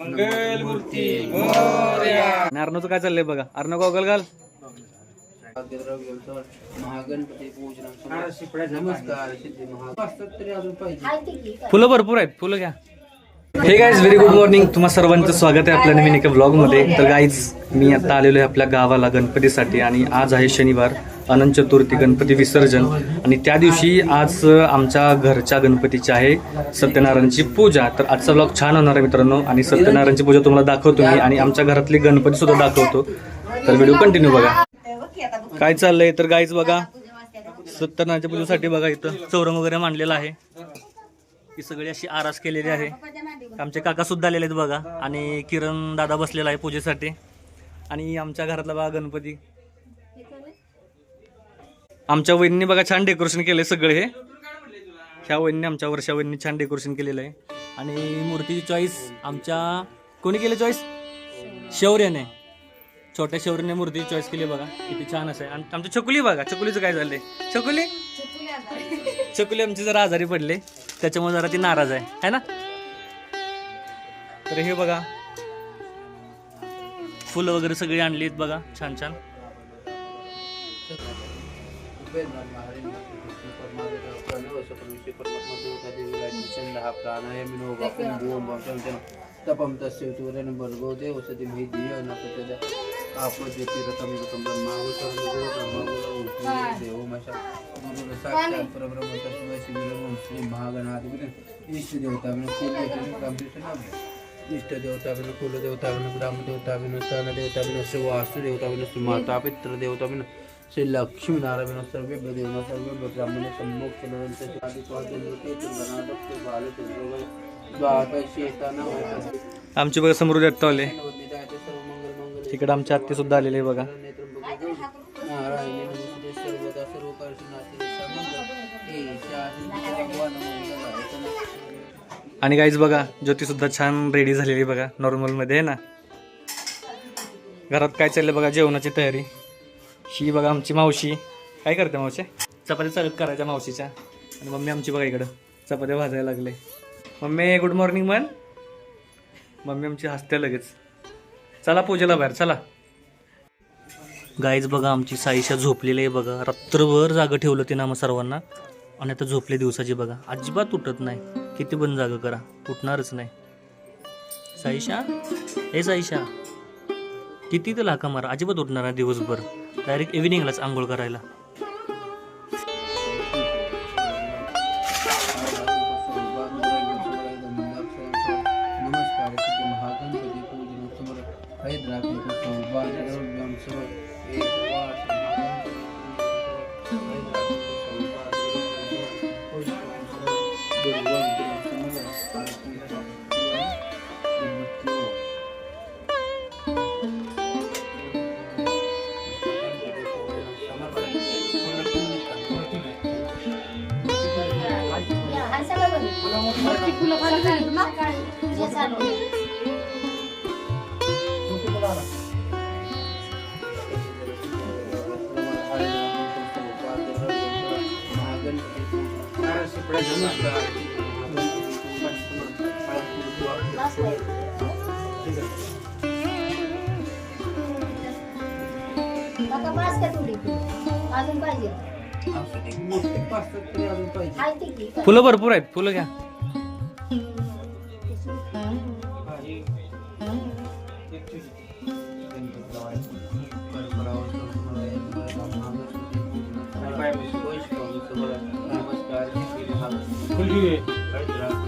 मंगल मूर्ती मोरया. अर्णवचं काय चाललंय बघा? अर्णव गॉगल घाल महागणपती पूजन. नमस्कार सिद्धी महा असतात तरी अजून पाहिजे. फुलं भरपूर आहेत. फुलं घ्या. हे गाईज व्हेरी गुड मॉर्निंग तुम्हा सर्वांचं स्वागत आहे आपल्या नवीन एका ब्लॉगमध्ये. तर गाईज मी आता आलेलो आहे आपल्या गावाला गणपतीसाठी आणि आज आहे शनिवार. अनंत चतुर्थी गणपती विसर्जन. आणि त्या दिवशी आज आमच्या घरच्या गणपतीची आहे सत्यनारायणची पूजा. तर आजचा ब्लॉग छान होणार आहे मित्रांनो. आणि सत्यनारायणची पूजा तुम्हाला दाखवतो मी. आणि आमच्या घरातली गणपती सुद्धा दाखवतो. तर व्हिडिओ कंटिन्यू बघा. काय चाललंय? तर गाईज बघा. सत्यनारायणच्या पूजेसाठी बघा इथं चौरंग वगैरे मांडलेला आहे. ही सगळी अशी आरास केलेली आहे. आमचे काका सुद्धा आलेले आहेत बघा. आणि किरण दादा बसलेला आहे पूजेसाठी. आणि आमच्या घरातला बघा गणपती. आमच्या वहिनी बघा छान डेकोरेशन केलंय सगळे हे. ह्या वहिनी आमच्या वर्षा वहिनी छान डेकोरेशन केलेलं आहे. आणि मूर्तीची चॉईस आमच्या कोणी केली चॉईस शौर्याने. छोट्या शौर्याने मूर्ती चॉईस केली बघा. किती छान असं आहे. आणि आमची छकुली बघा चकुलीचं काय झालंय? छकुली? छकुली आमची जरा आजारी पडले. त्याच्यामुळे जरा ती नाराज आहे. है ना? तर हे बघा. फुलं वगैरे सगळी आणली आहेत बघा छान छान. तपम तस्य तुरन भर्गो देव सती मही धिय न प्रचोदया आपो ज्योति रतम रतम ब्रह्मा सर्व गुरु ब्रह्मा गुरु देव मशा। गुरु साक्षात परब्रह्म तस्मै श्री गुरु श्री महागणाधि इष्ट देवता विन कुल देवता रामकृष्ण नाम इष्ट देवता विन कुल देवता विन ग्राम देवता विन स्थान देवता विन श्री वास्तु देवता विन श्री माता पितृ देवता विन श्री लक्ष्मी नारायण सर्वे देव सर्वे ब्राह्मण सम्मुख आमची बघा समृद्धी सर्व मंगल मंगल. तिकडे आमच्या आत्ते सुद्धा आलेले बघा. आणि गाईज बघा ज्योती सुद्धा छान रेडी झालेली बघा नॉर्मलमध्ये आहे ना? घरात काय चाललंय बघा जेवणाची तयारी. ही बघा आमची मावशी. काय करते मावशी? चपात्या चालत करायच्या मावशीच्या. आणि मम्मी आमची बघा इकडं. चपात्या भाजायला लागले. मम्मी गुड मॉर्निंग मन मम्मी आमची हसते लगेच. चला पूजेला बाहेर चला. गाईज बघा आमची साईशा झोपलेली आहे बघा. रात्रभर जागं ठेवलं तिनं आम्हा सर्वांना. आणि आता झोपले दिवसाची बघा. अजिबात उठत नाही. किती पण जागं करा. उठणारच नाही. साईशा हे साईशा किती तर लाका मारा. अजिबात उठणार नाही दिवसभर. डायरेक्ट इव्हिनिंगलाच आंघोळ करायला. काका पाच का थोडी अजून पाहिजे आहे ते की फुलं भरपूर है फूल घ्या. नमस्कार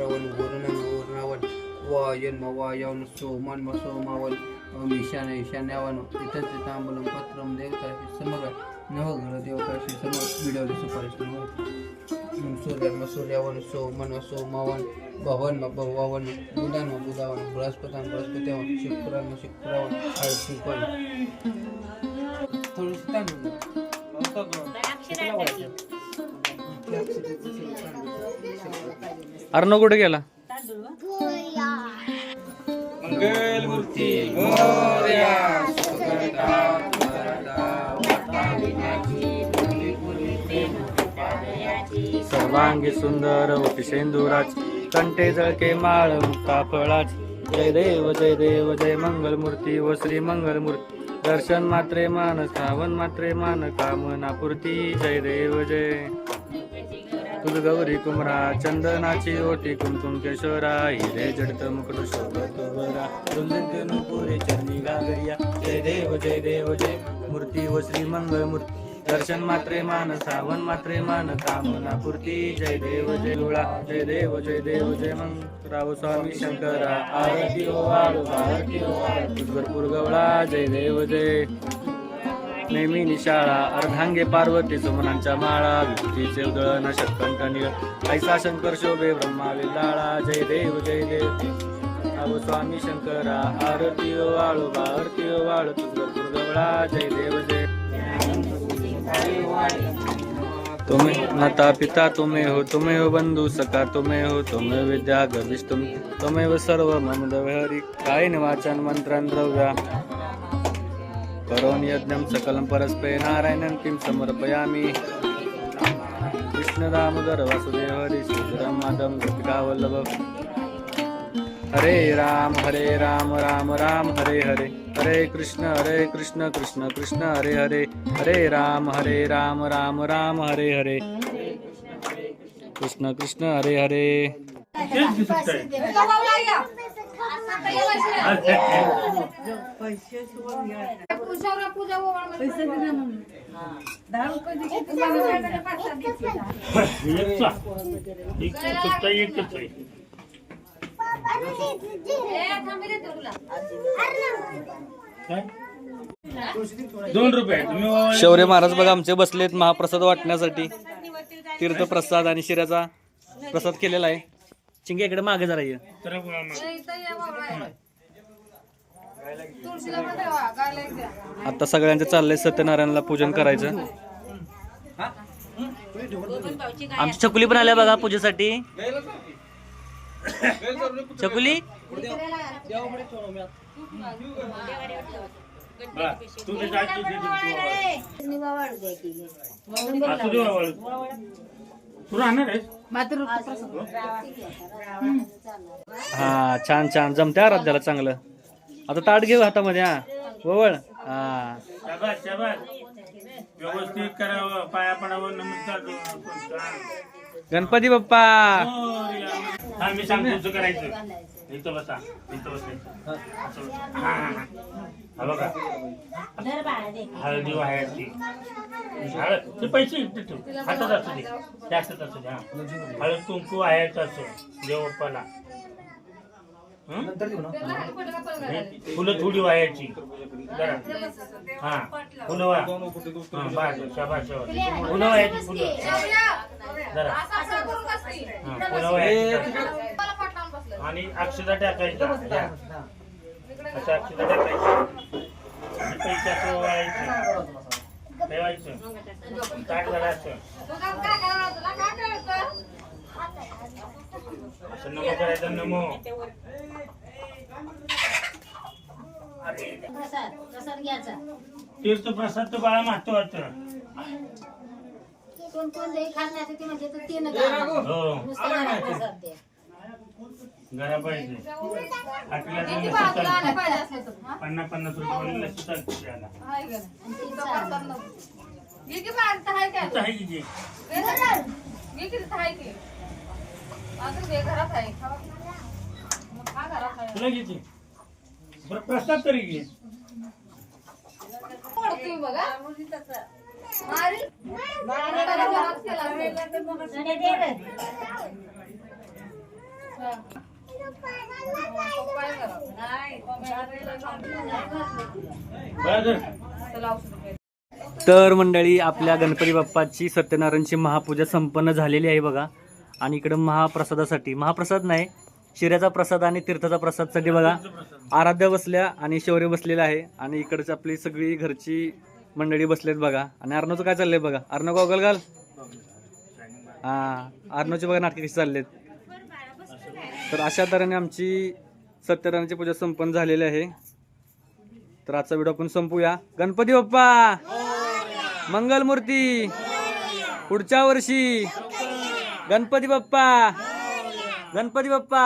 શ્રવણ ગુરુને ગુરનાવન વાયન મવાયન સોમન મસોમાવન ઈશાને ઈશાન્યાવન ઇતર તાંબુલમ પત્રમ દેવતા સમગ્ર નવગ્રહ દેવતા સમગ્ર બીડવલી સુપારી સૂર્યમાં સૂર્યાવન સોમનમાં સોમાવન ભવનમાં ભવાવન બુધાનમાં બુધાવન બૃહસ્પતિમાં બૃહસ્પતિવન શુક્રામાં શુક્રાવન શુક્રવન થોડું अर्णव कुठे गेला? सर्वांगी सुंदर ओटी सेंदुराच कंठे जळके माळ मुक्ता फळाच. जय देव जय देव जय मंगल मूर्ती व श्री मंगल मूर्ती दर्शन मात्रे मान श्रावण मात्रे मान कामना पूर्ती जय देव जय तुल गौरी कुमरा चंदनाची ओटी कुमकुम केशोरा हिरे जडत मुकुट शोभतोरा नुपुरे चरणी गागरिया जय देव जय देव जय मूर्ती व श्री मंगळ मूर्ती दर्शन मात्रे मान सावन मात्रे मान कामना पूर्ती जय देव जय गुळा जय देव जय देव जय मंगराव स्वामी शंकरा आरती ओ आरती ओ आळू भरपूर गवळा जय देव जय नेहमी निशाळा अर्धांगे पार्वती सुमनांच्या माळा विभूतीचे उदळन शतकंठ निळ ऐसा शंकर शोभे ब्रह्मा विलाळा जय देव जय देव. अहो स्वामी शंकरा आरती वाळोबा वाळू आरती वाळू तुझं गवळा जय देव जय. तुम्ही माता पिता तुम्ही हो तुम्ही हो बंधु सखा तुम्ही हो तुम्ही विद्या गर्विश तुम्ही तुम्ही हो सर्व मम हरि काय वाचन मंत्रण द्रव्या? करोन यज्ञं सकलं परस्पे नारायणं किं समर्पयामि। कृष्ण दामोदर वासुदेव हरि श्रीधरं माधवं गोपिकावल्लभ हरे राम हरे राम राम राम हरे हरे। हरे कृष्ण हरे कृष्ण कृष्ण कृष्ण हरे हरे। हरे राम हरे राम राम राम हरे हरे। कृष्ण कृष्ण हरे हरे। पूजा पूजा दोन रुपये तुम्ही वा- शौर्य महाराज बघा आमचे बसलेत महाप्रसाद वाटण्यासाठी. तीर्थप्रसाद आणि शिऱ्याचा प्रसाद केलेला आहे. चिंगे इकडे मागे जरा ये. तर बोला मग. आता सगळ्यांचं चाललंय सत्यनारायणला पूजन करायचं. आमची चकुली पण आल्या बघा पूजेसाठी. चकुली? हा छान छान. जमत्या आराध्याला चांगलं. आता ताट घेऊ हातामध्ये हा. वळ हा. शाबास शाबास. व्यवस्थित करावं पाया पडावं नमस्कार करा. गणपती बाप्पा. हा मी सांगतो तुझं करायचं. इथं बसा इथं बसायचं असं बसा. हा, हा, हा. हा बघा. हळदी वाहायची. हळद. ते पैसे इथे ठेव. हातात असू दे. ते हातात असू दे हा. हळद कुंकू वाहायचं असं. देवप्पाला. फुलं थोडी वाहायची जरा हा फुलं वाह हा बस शाबास शाबास. फुलं वाहायची फुलं जरा. हा फुलं वाहायची आणि अक्षता टाकायच्या या. अशा अक्षता टाकायच्या आणि पैसे असं वाहायचं ठेवायचं. ताट झालं असं. असं नमो करायचं नमो. प्रसाद प्रसाद घ्यायचा. तीर्थ प्रसाद तर बाळा महत्वाचं कोण कोण जे खात नाही ते म्हणजे तर ते न घालावं. हो. नुसतं प्रसाद. घरा पाहिजे. आठवड्यात लसी चालते. पन्नास पन्नास रुपये लसी चालते त्याला. आणि ते? चाललं. इथं आहे. की जे? तुला किती बरं प्रसाद तरी बघा. हा. बरं धर. त्याला औषध घे. तर मंडळी आपल्या गणपती बाप्पाची सत्यनारायणची महापूजा संपन्न झालेली आहे बघा आणि इकडं महाप्रसादासाठी महाप्रसाद नाही शिऱ्याचा प्रसाद आणि तीर्थाचा प्रसादसाठी बघा. आराध्या बसल्या आणि शौर्य बसलेला आहे. आणि इकडची आपली सगळी घरची मंडळी बसलेत बघा. आणि अर्णवचं काय चाललंय बघा? अर्णव गॉगल घाल. हा अर्णवचे बघा नाटके कशी चाललेत. तर अशा तऱ्हेने आमची सत्यनारायणची पूजा संपन्न झालेली आहे. तर आजचा व्हिडिओ आपण संपूया. गणपती बाप्पा! मंगलमूर्ती! पुढच्या वर्षी! गणपती बाप्पा! गणपती बाप्पा.